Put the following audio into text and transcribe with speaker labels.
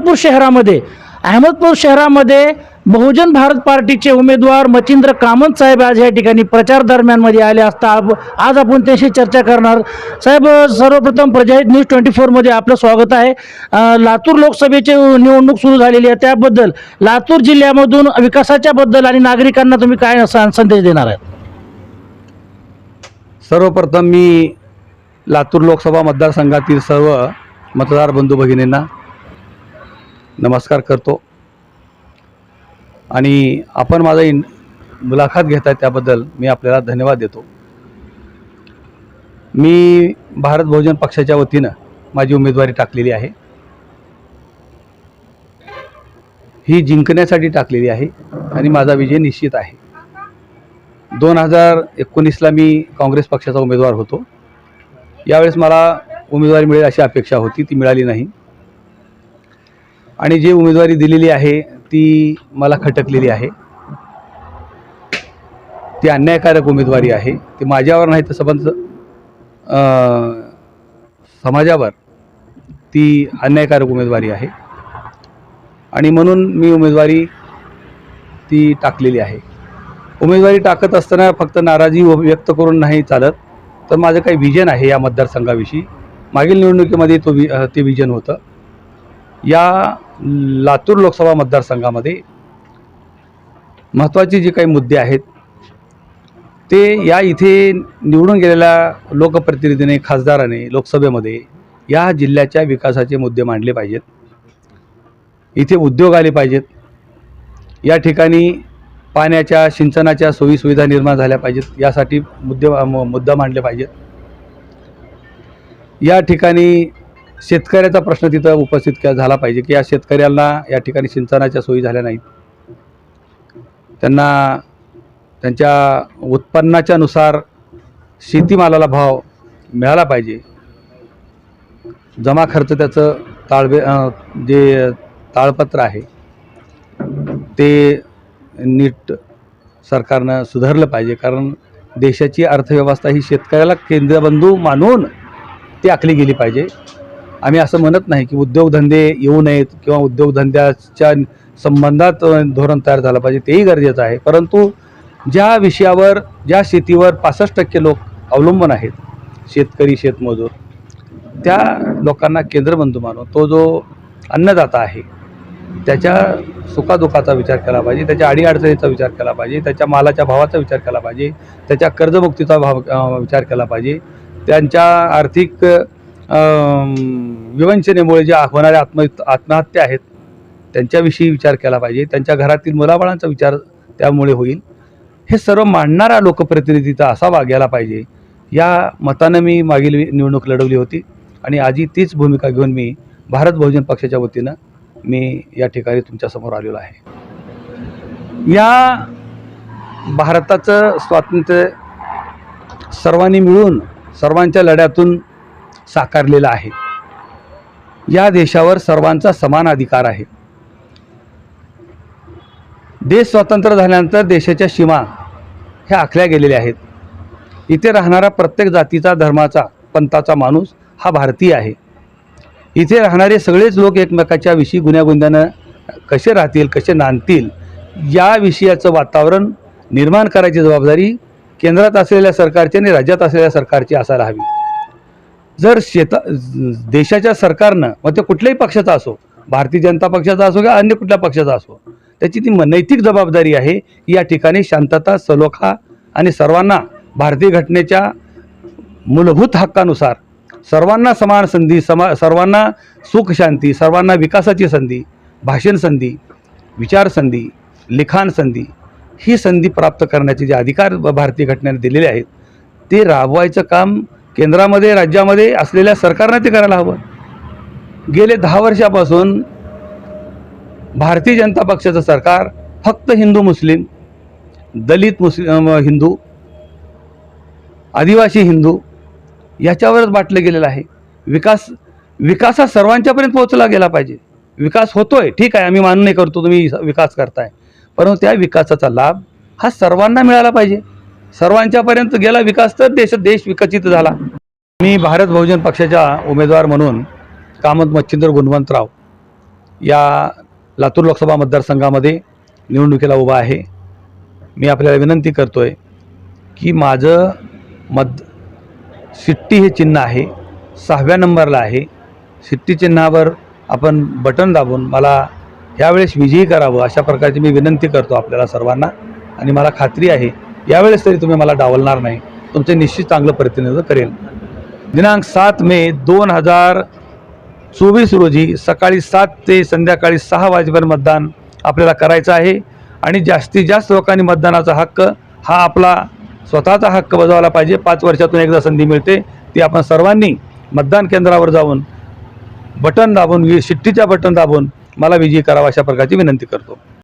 Speaker 1: अहमदपूर शहरामध्ये. अहमदपूर शहरामध्ये बहुजन भारत पार्टीचे उमेदवार मच्छिंद्र कामत साहेब आज या ठिकाणी प्रचार दरम्यानमध्ये आले असता आज आपण त्यांशी चर्चा करणार. साहेब सर्वप्रथम प्रजाहित न्यूज ट्वेंटी फोरमध्ये आपलं स्वागत आहे. लातूर लोकसभेची निवडणूक सुरू झालेली आहे. त्याबद्दल लातूर जिल्ह्यामधून विकासाच्या बद्दल आणि नागरिकांना तुम्ही काय संदेश देणार आहात?
Speaker 2: सर्वप्रथम मी लातूर लोकसभा मतदारसंघातील सर्व मतदार बंधू भगिनींना नमस्कार करतो. आणि आपण माझा इन मुलाखत घेत आहे त्याबद्दल मी आपल्याला धन्यवाद देतो. मी भारत बहुजन पक्षाच्या वतीनं माझी उमेदवारी टाकलेली आहे. ही जिंकण्यासाठी टाकलेली आहे आणि माझा विजय निश्चित आहे. दोन हजार एकोणीसला मी काँग्रेस पक्षाचा उमेदवार होतो. यावेळेस मला उमेदवारी मिळेल अशी अपेक्षा होती ती मिळाली नाही. आणि जी उमेदवारी दिलेली आहे ती मला खटकलेली आहे. ती अन्यायकारक उमेदवारी आहे. ती माझ्यावर नाही तर सबंध समाजावर ती अन्यायकारक उमेदवारी आहे. आणि म्हणून मी उमेदवारी ती टाकलेली आहे. उमेदवारी टाकत असताना फक्त नाराजी व- व्यक्त करून नाही चालत तर माझं काही विजन आहे या मतदारसंघाविषयी. मागील निवडणुकीमध्ये तो वि ते विजन होतं. या लातूर लोकसभा मतदारसंघामध्ये महत्त्वाचे जे काही मुद्दे आहेत ते या इथे निवडून गेलेल्या लोकप्रतिनिधीने खासदाराने लोकसभेमध्ये या जिल्ह्याच्या विकासाचे मुद्दे मांडले पाहिजेत. इथे उद्योग आले पाहिजेत. या ठिकाणी पाण्याच्या सिंचनाच्या सोयीसुविधा निर्माण झाल्या पाहिजेत. यासाठी मुद्दे मुद्दा मांडले पाहिजेत. या ठिकाणी शेतकऱ्याचा प्रश्न तिथं उपस्थित झाला पाहिजे की या शेतकऱ्यांना या ठिकाणी सिंचनाच्या सोयी झाल्या नाहीत. त्यांना त्यांच्या उत्पन्नाच्या नुसार शेतीमालाला भाव मिळाला पाहिजे. जमा खर्च त्याचं ताळबे जे ताळपत्र आहे ते नीट सरकारनं सुधारलं पाहिजे. कारण देशाची अर्थव्यवस्था ही शेतकऱ्याला केंद्रबंधू मानून ती आखली गेली पाहिजे. आम्ही असं म्हणत नाही की उद्योगधंदे येऊ नयेत किंवा उद्योगधंद्याच्या संबंधात धोरण तयार झालं पाहिजे तेही गरजेचं आहे. परंतु ज्या विषयावर ज्या शेतीवर पासष्ट टक्के लोक अवलंबून आहेत शेतकरी शेतमजूर त्या लोकांना केंद्रबंधू मानून तो जो अन्नदाता आहे त्याच्या सुखादुखाचा विचार केला पाहिजे त्याच्या अडीअडचणीचा विचार केला पाहिजे त्याच्या मालाच्या भावाचा विचार केला पाहिजे त्याच्या कर्जमुक्तीचा भाव विचार केला पाहिजे त्यांच्या आर्थिक विवंचनेमुळे जे होणाऱ्या आत्म आत्महत्या आहेत त्यांच्याविषयी विचार केला पाहिजे. त्यांच्या घरातील मुलाबाळांचा विचार त्यामुळे होईल. हे सर्व मांडणारा लोकप्रतिनिधीचा असा वागायला पाहिजे. या मतानं मी मागील निवडणूक लढवली होती आणि आजही तीच भूमिका घेऊन मी भारत बहुजन पक्षाच्या वतीनं मी या ठिकाणी तुमच्यासमोर आलेलो आहे. या भारताचं स्वातंत्र्य सर्वांनी मिळून सर्वांच्या लढ्यातून साकारलेलं आहे. या देशावर सर्वांचा समान अधिकार आहे. देश स्वतंत्र झाल्यानंतर देशाच्या सीमा ह्या आखल्या गेलेल्या आहेत. इथे राहणारा प्रत्येक जातीचा धर्माचा पंथाचा माणूस हा भारतीय आहे. इथे राहणारे सगळेच लोक एकमेकाच्या विषयी गुन्ह्यागुंद्यानं कसे राहतील कसे नांदतील या विषयाचं वातावरण निर्माण करायची जबाबदारी केंद्रात असलेल्या सरकारची आणि राज्यात असलेल्या सरकारची असायला हवी. जर शेता देशाच्या सरकारनं मग ते कुठल्याही पक्षाचा असो भारतीय जनता पक्षाचा असो किंवा अन्य कुठल्या पक्षाचा असो त्याची ती नैतिक जबाबदारी आहे की या ठिकाणी शांतता सलोखा आणि सर्वांना भारतीय घटनेच्या मूलभूत हक्कानुसार सर्वांना समान संधी समा सर्वांना सुख शांती सर्वांना विकासाची संधी भाषण संधी विचार संधी लिखाण संधी ही संधी प्राप्त करण्याचे जे अधिकार भारतीय घटनेने दिलेले आहेत ते राबवायचं काम केंद्रामध्ये राज्यामध्ये असलेल्या सरकारनं ते करायला हवं. गेले दहा वर्षापासून भारतीय जनता पक्षाचं सरकार फक्त हिंदू मुस्लिम दलित मुस्लिम हिंदू आदिवासी हिंदू याच्यावरच बाटलं गेलेलं आहे. विकास विकास हा सर्वांच्यापर्यंत पोहोचला गेला पाहिजे. विकास होतोय ठीक आहे आम्ही मान्य करतो तुम्ही विकास करताय. परंतु त्या विकासाचा लाभ हा सर्वांना मिळाला पाहिजे. सर्वांच्यापर्यंत गेला विकास तर देश देश विकसित झाला. मी भारत बहुजन पक्षाचा उमेदवार म्हणून कामत मच्छिंद्र गुणवंतराव या लातूर लोकसभा मतदारसंघामध्ये निवडणुकीला उभा आहे. मी आपल्याला विनंती करतो आहे की माझं मत सिट्टी हे चिन्ह आहे सहाव्या नंबरला आहे. सिट्टी चिन्हावर आपण बटन दाबून मला यावेळेस विजयी करावं अशा प्रकारची मी विनंती करतो आपल्याला सर्वांना आणि मला खात्री आहे यावेळेस तरी तुम्ही मला डावलणार नाही. तुमचे निश्चित चांगलं प्रतिनिधित्व करेल. दिनांक सात मे दोन हजार चोवीस रोजी सकाळी सात ते संध्याकाळी सहा वाजेपर्यंत मतदान आपल्याला करायचं आहे आणि जास्तीत जास्त लोकांनी मतदानाचा हक्क हा आपला स्वतःचा हक्क बजावला पाहिजे. पाच वर्षातून एकदा संधी मिळते. ती आपण सर्वांनी मतदान केंद्रावर जाऊन बटन दाबून वि शिट्टीच्या बटन दाबून मला विजयी करावा अशा प्रकारची विनंती करतो.